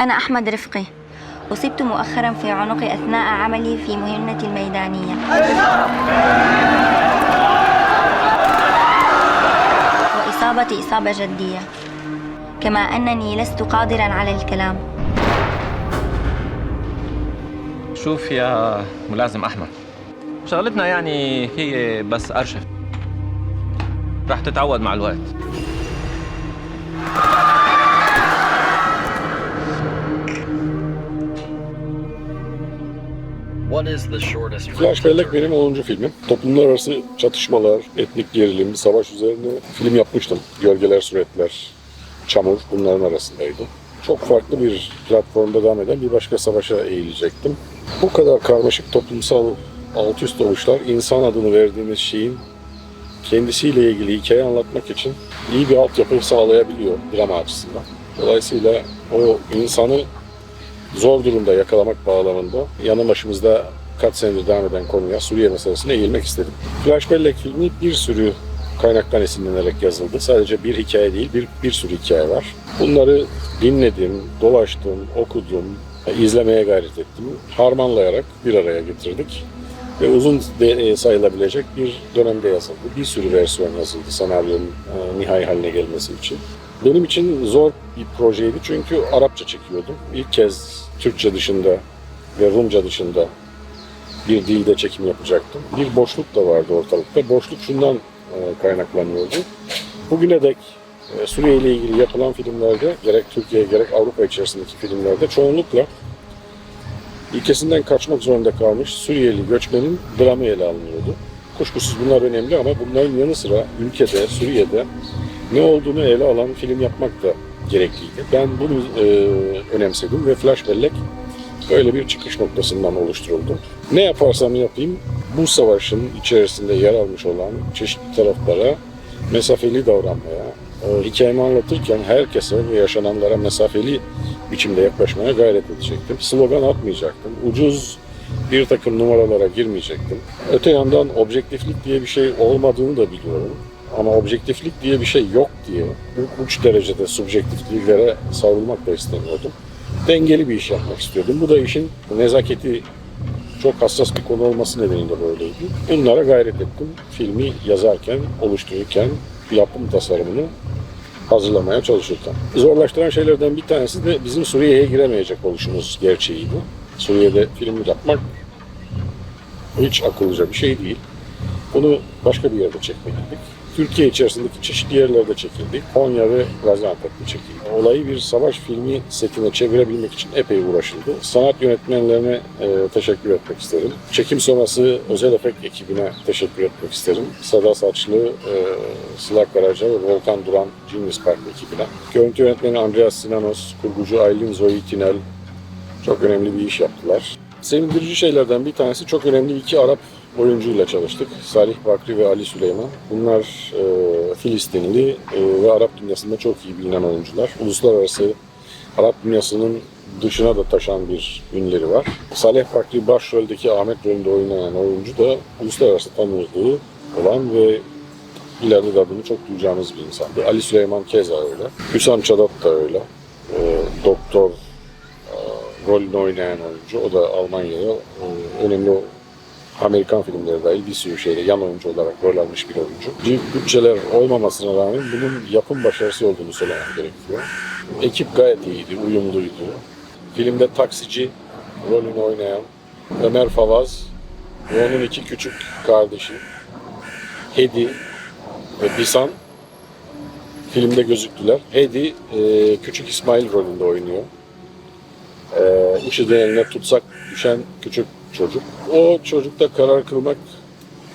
أنا أحمد رفقي. أصبت مؤخرا في عنقي أثناء عملي في مهمتي الميدانية. وإصابتي إصابة جدية. كما أنني لست قادرا على الكلام. شوف يا ملازم أحمد. شغلتنا يعني هي بس ارشف رح تتعود مع الوقت. What is the shortest Flash Bellek benim 10. filmim. Toplumlar arası çatışmalar, etnik gerilim, savaş üzerine film yapmıştım. Gölgeler, Suretler, Çamur bunların arasındaydı. Çok farklı bir platformda devam eden bir başka savaşa eğilecektim. Bu kadar karmaşık toplumsal alt üst oluşlar insan adını verdiğimiz şeyin kendisiyle ilgili hikaye anlatmak için iyi bir altyapı sağlayabiliyor drama açısından. Dolayısıyla o insanı zor durumda yakalamak bağlamında yanı başımızda kaç senedir devam eden konuya Suriye meselesine eğilmek istedim. Flash Bellek filmi bir sürü kaynaktan esinlenerek yazıldı. Sadece bir hikaye değil, bir, bir sürü hikaye var. Bunları dinledim, dolaştım, okudum, izlemeye gayret ettim. Harmanlayarak bir araya getirdik. Ve uzun e, sayılabilecek bir dönemde yazıldı. Bir sürü versiyon yazıldı senaryonun e, nihai haline gelmesi için. Benim için zor bir projeydi çünkü Arapça çekiyordum. İlk kez Türkçe dışında ve Rumca dışında bir dilde çekim yapacaktım. Bir boşluk da vardı ortalıkta. Boşluk şundan e, kaynaklanıyordu. Bugüne dek e, Suriye ile ilgili yapılan filmlerde gerek Türkiye gerek Avrupa içerisindeki filmlerde çoğunlukla ülkesinden kaçmak zorunda kalmış Suriyeli göçmenin dramı ele alınıyordu. Kuşkusuz bunlar önemli ama bunların yanı sıra ülkede, Suriye'de ne olduğunu ele alan film yapmak da gerekliydi. Ben bunu e, önemsedim ve Flash Bellek böyle bir çıkış noktasından oluşturuldu. Ne yaparsam yapayım bu savaşın içerisinde yer almış olan çeşitli taraflara mesafeli davranmaya, e, hikayemi anlatırken herkese ve yaşananlara mesafeli biçimde yaklaşmaya gayret edecektim. Slogan atmayacaktım. Ucuz bir takım numaralara girmeyecektim. Öte yandan objektiflik diye bir şey olmadığını da biliyorum. Ama objektiflik diye bir şey yok diye uç derecede subjektifliklere savrulmak da istemiyordum. Dengeli bir iş yapmak istiyordum. Bu da işin nezaketi çok hassas bir konu olması nedeniyle böyleydi. Bunlara gayret ettim. Filmi yazarken, oluştururken, yapım tasarımını hazırlamaya çalışırken. Zorlaştıran şeylerden bir tanesi de bizim Suriye'ye giremeyecek oluşumuz gerçeğiydi. Suriye'de film yapmak hiç akıllıca bir şey değil. Bunu başka bir yerde çekmeliydik. Türkiye içerisindeki çeşitli yerlerde çekildi. Konya ve Gaziantep'te çekildi. Olayı bir savaş filmi setine çevirebilmek için epey uğraşıldı. Sanat yönetmenlerine e, teşekkür etmek isterim. Çekim sonrası özel efekt ekibine teşekkür etmek isterim. Sada Saçlı, e, Sıla Karaca ve Volkan Duran Genius Park ekibine. Görüntü yönetmeni Andreas Sinanos, kurgucu Aylin Zoe Tinel çok önemli bir iş yaptılar. Sevindirici şeylerden bir tanesi çok önemli iki Arap oyuncuyla çalıştık. Salih Bakri ve Ali Süleyman. Bunlar e, Filistinli e, ve Arap dünyasında çok iyi bilinen oyuncular. Uluslararası Arap dünyasının dışına da taşan bir ünleri var. Salih Bakri başroldeki Ahmet rolünde oynayan oyuncu da uluslararası tanınırlığı olan ve ileride de adını çok duyacağımız bir insandı. Ali Süleyman keza öyle. Hüsam Çadat da öyle. E, doktor e, rolünü oynayan oyuncu. O da Almanya'da e, önemli Amerikan filmleri dahil bir sürü şeyde yan oyuncu olarak rol almış bir oyuncu. Büyük bütçeler olmamasına rağmen bunun yapım başarısı olduğunu söylemem gerekiyor. Ekip gayet iyiydi, uyumluydu. Filmde taksici rolünü oynayan Ömer Favaz ve onun iki küçük kardeşi Hedi ve Bisan filmde gözüktüler. Hedi e, küçük İsmail rolünde oynuyor. E, IŞİD'in eline tutsak düşen küçük çocuk. O çocukta karar kılmak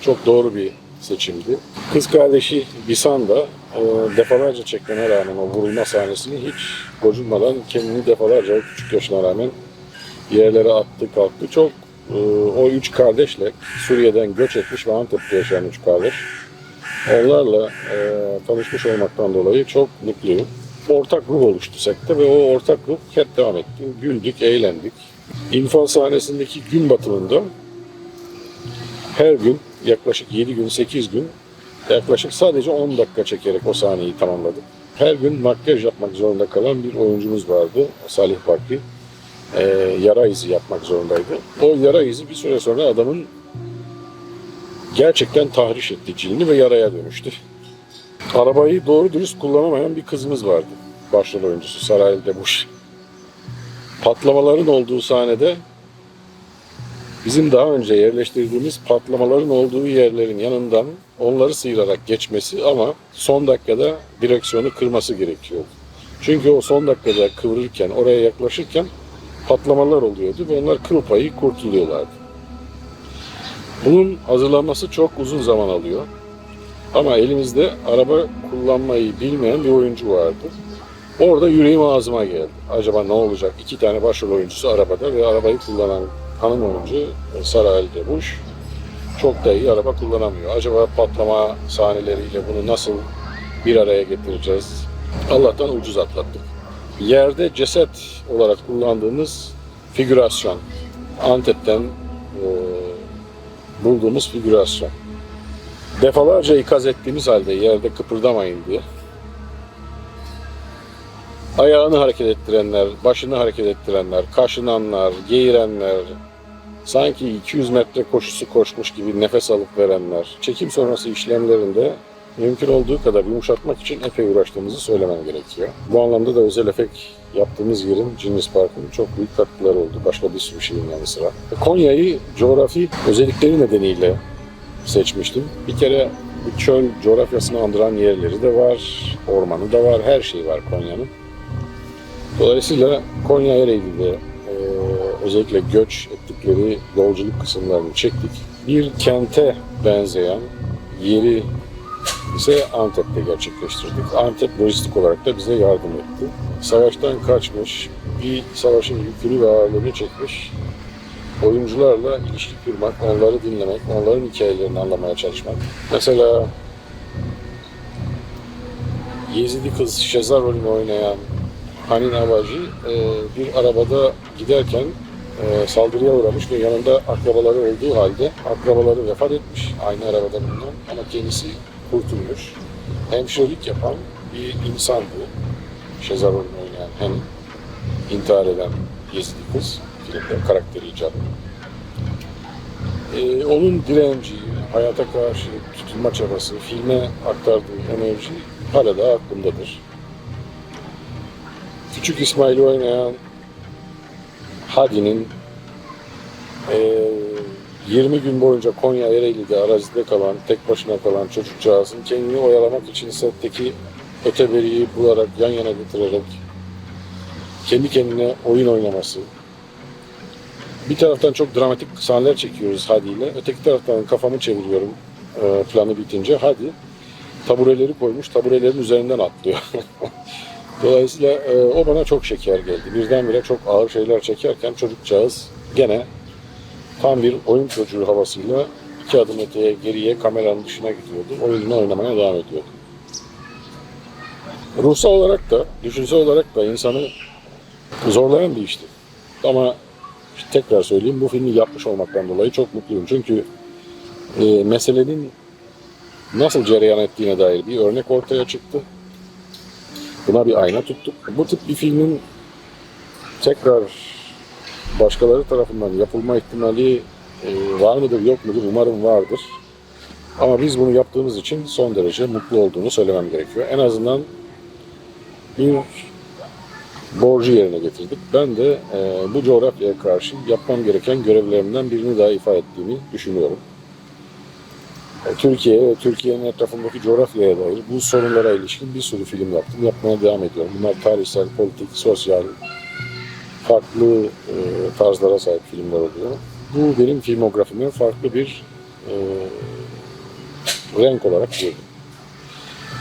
çok doğru bir seçimdi. Kız kardeşi Bisan da e, defalarca çekmene rağmen o vurulma sahnesini hiç gocunmadan kendini defalarca o küçük yaşına rağmen yerlere attı kalktı. Çok e, o üç kardeşle Suriye'den göç etmiş ve Antep'te yaşayan üç kardeş. Onlarla e, tanışmış olmaktan dolayı çok mutluyum. Ortak ruh oluştu sette ve o ortak ruh hep devam etti. Güldük, eğlendik. İnfal sahnesindeki gün batımında her gün yaklaşık 7 gün, 8 gün yaklaşık sadece 10 dakika çekerek o sahneyi tamamladık. her gün makyaj yapmak zorunda kalan bir oyuncumuz vardı. Salih Bakri. Ee, yara izi yapmak zorundaydı. O yara izi bir süre sonra adamın gerçekten tahriş etti cildini ve yaraya dönüştü. Arabayı doğru dürüst kullanamayan bir kızımız vardı. Başrol oyuncusu Sarayel Debuş. Patlamaların olduğu sahnede bizim daha önce yerleştirdiğimiz patlamaların olduğu yerlerin yanından onları sıyırarak geçmesi ama son dakikada direksiyonu kırması gerekiyordu. Çünkü o son dakikada kıvırırken, oraya yaklaşırken patlamalar oluyordu ve onlar kıl payı kurtuluyorlardı. Bunun hazırlanması çok uzun zaman alıyor. Ama elimizde araba kullanmayı bilmeyen bir oyuncu vardı. Orada yüreğim ağzıma geldi. Acaba ne olacak? İki tane başrol oyuncusu arabada ve arabayı kullanan hanım oyuncu Sara Eldebuş çok da iyi araba kullanamıyor. Acaba patlama sahneleriyle bunu nasıl bir araya getireceğiz? Allah'tan ucuz atlattık. Yerde ceset olarak kullandığımız figürasyon. Antep'ten e, bulduğumuz figürasyon. Defalarca ikaz ettiğimiz halde yerde kıpırdamayın diye. Ayağını hareket ettirenler, başını hareket ettirenler, kaşınanlar, geğirenler, sanki 200 metre koşusu koşmuş gibi nefes alıp verenler, çekim sonrası işlemlerinde mümkün olduğu kadar yumuşatmak için epey uğraştığımızı söylemem gerekiyor. Bu anlamda da özel efekt yaptığımız yerin Genius Park'ın çok büyük katkıları oldu. Başka bir sürü şeyin yanı sıra. Konya'yı coğrafi özellikleri nedeniyle seçmiştim. Bir kere bu çöl coğrafyasını andıran yerleri de var, ormanı da var, her şey var Konya'nın. Dolayısıyla Konya Ereğli'de e, özellikle göç ettikleri yolculuk kısımlarını çektik. Bir kente benzeyen yeri ise Antep'te gerçekleştirdik. Antep lojistik olarak da bize yardım etti. Savaştan kaçmış, bir savaşın yükünü ve ağırlığını çekmiş oyuncularla ilişki kurmak, onları dinlemek, onların hikayelerini anlamaya çalışmak. Mesela Yezidi kız Şezar rolünü oynayan Hanin Avacı e, bir arabada giderken e, saldırıya uğramış ve yanında akrabaları olduğu halde akrabaları vefat etmiş aynı arabada bulunan ama kendisi kurtulmuş. Hemşirelik yapan bir insandı. Şezar rolünü oynayan hem intihar eden Yezidi kız filmde karakteri icabı. Ee, onun direnci, hayata karşı tutunma çabası, filme aktardığı enerji hala da aklımdadır. Küçük İsmail'i oynayan Hadi'nin eee 20 gün boyunca Konya Ereğli'de arazide kalan, tek başına kalan çocukcağızın kendini oyalamak için setteki öteberiyi bularak, yan yana getirerek kendi kendine oyun oynaması, bir taraftan çok dramatik sahneler çekiyoruz Hadi ile. Öteki taraftan kafamı çeviriyorum e, planı bitince. Hadi tabureleri koymuş, taburelerin üzerinden atlıyor. Dolayısıyla e, o bana çok şeker geldi. Birdenbire çok ağır şeyler çekerken çocukcağız gene tam bir oyun çocuğu havasıyla iki adım öteye geriye kameranın dışına gidiyordu. Oyununu oynamaya devam ediyordu. Ruhsal olarak da, düşünsel olarak da insanı zorlayan bir işti. Ama tekrar söyleyeyim bu filmi yapmış olmaktan dolayı çok mutluyum. Çünkü e, meselenin nasıl cereyan ettiğine dair bir örnek ortaya çıktı. Buna bir ayna tuttuk. Bu tip bir filmin tekrar başkaları tarafından yapılma ihtimali e, var mıdır yok mudur umarım vardır. Ama biz bunu yaptığımız için son derece mutlu olduğunu söylemem gerekiyor. En azından bir borcu yerine getirdik. Ben de e, bu coğrafyaya karşı yapmam gereken görevlerimden birini daha ifade ettiğimi düşünüyorum. E, Türkiye ve Türkiye'nin etrafındaki coğrafyaya dair bu sorunlara ilişkin bir sürü film yaptım. Yapmaya devam ediyorum. Bunlar tarihsel, politik, sosyal, farklı e, tarzlara sahip filmler oluyor. Bu benim filmografime farklı bir e, renk olarak girdi.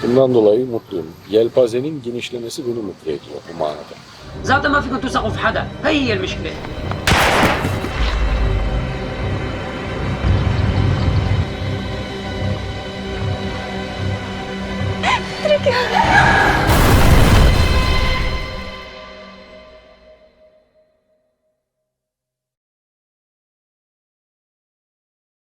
Bundan dolayı mutluyum. Yelpazenin genişlemesi beni mutlu ediyor bu manada. Zaten ma fi kuntu saqof hada. Hayye el. Thank.